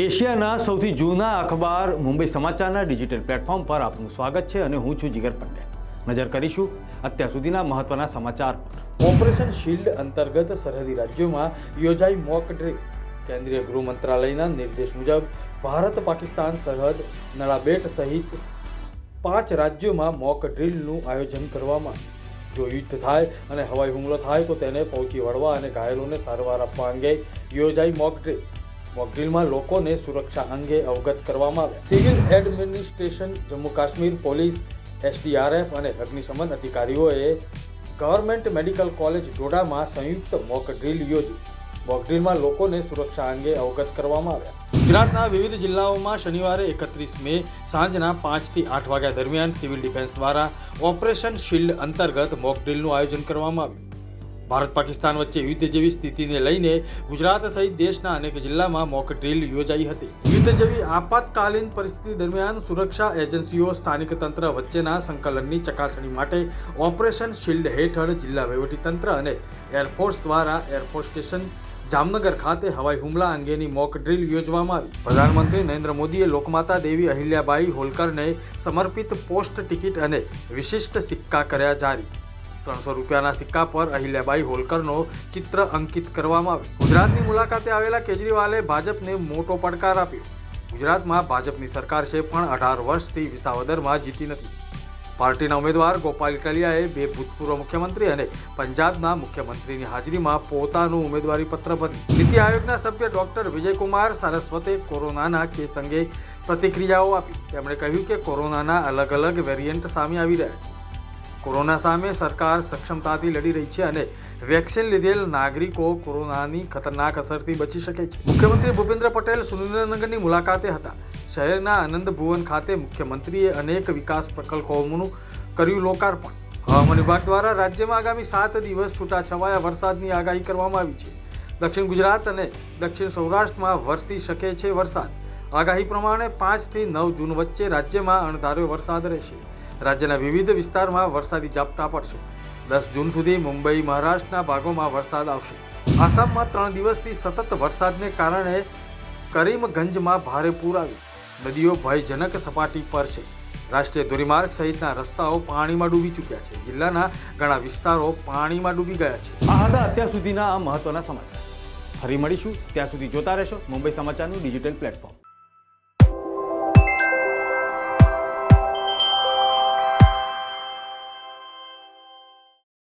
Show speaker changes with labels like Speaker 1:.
Speaker 1: એશિયાના સૌથી જૂના અખબાર મુંબઈ સમાચારના ડિજિટલ પ્લેટફોર્મ પર આપનું સ્વાગત છે અને હું છું જીગર પંડ્યા. નજર કરીશું અત્યાર સુધીના મહત્વના સમાચાર પર. ઓપરેશન શિલ્ડ અંતર્ગત સરહદી રાજ્યોમાં યોજાઈ મોક ડ્રીલ કેન્દ્રીય ગૃહ મંત્રાલયના નિર્દેશ મુજબ ભારત, પાકિસ્તાન સરહદ, નળાબેટ સહિત પાંચ રાજ્યોમાં મોક ડ્રીલનું આયોજન કરવામાં જો યુદ્ધ થાય અને હવાઈ હુમલો થાય તો તેને પહોંચી વળવા અને ઘાયલોને સારવાર આપવા અંગે યોજાઈ મોક ડ્રીલ મોક લોકોને સુરક્ષા અંગે અવગત કરવામાં આવ્યા civil administration, Jammu Kashmir police, SDRF અને અગ્નિશમન અધિકારીઓએ ગવર્મેન્ટ મેડિકલ કોલેજ ડોડામાં સંયુક્ત મોક ડ્રીલ યોજી. મોક ડ્રીલમાં લોકોને સુરક્ષા અંગે અવગત કરવામાં આવ્યા. ગુજરાતના વિવિધ જિલ્લાઓમાં શનિવારે એકત્રીસ મે સાંજના પાંચથી આઠ વાગ્યા દરમિયાન સિવિલ ડિફેન્સ દ્વારા ઓપરેશન શિલ્ડ અંતર્ગત મોક ડ્રીલનું આયોજન કરવામાં આવ્યું. ભારત પાકિસ્તાન વચ્ચે યુદ્ધ જેવી સ્થિતિને લઈને ગુજરાત સહિત દેશના અનેક જિલ્લામાં મોક ડ્રીલ યોજાઈ હતી. યુદ્ધ જેવી આપાતકાલીન પરિસ્થિતિ દરમિયાન સુરક્ષા એજન્સીઓ, સ્થાનિક તંત્ર વચ્ચેના સંકલનની ચકાસણી માટે ઓપરેશન શિલ્ડ હેઠળ જિલ્લા વહીવટીતંત્ર અને એરફોર્સ દ્વારા એરફોર્સ સ્ટેશન જામનગર ખાતે હવાઈ હુમલા અંગેની મોક ડ્રીલ યોજવામાં આવી. પ્રધાનમંત્રી નરેન્દ્ર મોદીએ લોકમાતા દેવી અહિલ્યાબાઈ હોલકરને સમર્પિત પોસ્ટ ટિકિટ અને વિશિષ્ટ સિક્કા કર્યા જારી. ત્રણસો રૂપિયાના સિક્કા પર અહિલ્યાબાઈ હોલકરનો ચિત્ર અંકિત કરવામાં આવ્યું. ગુજરાતની મુલાકાતે આવેલા કેજરીવાલે ભાજપને મોટો પડકાર આપ્યો. ગુજરાતમાં ભાજપની સરકાર છે પણ અઢાર વર્ષથી વિસાવદરમાં જીતી નથી. પાર્ટીના ઉમેદવાર ગોપાલ કલિયાએ બે ભૂતપૂર્વ મુખ્યમંત્રી અને પંજાબના મુખ્યમંત્રીની હાજરીમાં પોતાનું ઉમેદવારી પત્ર ભર્યું. નીતિ આયોગના સભ્ય ડોક્ટર વિજયકુમાર સારસ્વતે કોરોનાના કેસ અંગે પ્રતિક્રિયાઓ આપી. તેમણે કહ્યું કે કોરોનાના અલગ અલગ વેરિયન્ટ સામે આવી રહ્યા છે. કોરોના સામે સરકાર સક્ષમતાથી લડી રહી છે અને વેક્સિન લીધેલ નાગરિકો કોરોનાની ખતરનાક અસરથી બચી શકે છે. મુખ્યમંત્રી ભૂપેન્દ્ર પટેલ સુરેન્દ્રનગરની મુલાકાતે હતા. શહેરના આનંદ ભુવન ખાતે મુખ્યમંત્રીએ અનેક વિકાસ પ્રકલ્પોનું કર્યું લોકાર્પણ. હવામાન વિભાગ દ્વારા રાજ્યમાં આગામી સાત દિવસ છૂટાછવાયા વરસાદની આગાહી કરવામાં આવી છે. દક્ષિણ ગુજરાત અને દક્ષિણ સૌરાષ્ટ્રમાં વરસી શકે છે વરસાદ. આગાહી પ્રમાણે પાંચથી નવ જૂન વચ્ચે રાજ્યમાં અણધાર્યો વરસાદ રહેશે. રાજ્યના વિવિધ વિસ્તારમાં વરસાદી ઝાપટા પડશે. દસ જૂન સુધી મુંબઈ, મહારાષ્ટ્રના ભાગોમાં વરસાદ આવશે. આસામમાં ત્રણ દિવસથી સતત વરસાદને કારણે કરીમગંજમાં ભારે પૂર આવ્યું. નદીઓ ભયજનક સપાટી પર છે. રાષ્ટ્રીય ધોરીમાર્ગ સહિતના રસ્તાઓ પાણીમાં ડૂબી ચૂક્યા છે. જિલ્લાના ઘણા વિસ્તારો પાણીમાં ડૂબી ગયા છે. આ હતા અત્યાર સુધીના આ મહત્વના સમાચાર. ફરી મળીશું. ત્યાં સુધી જોતા રહેશો મુંબઈ સમાચારનું ડિજિટલ પ્લેટફોર્મ.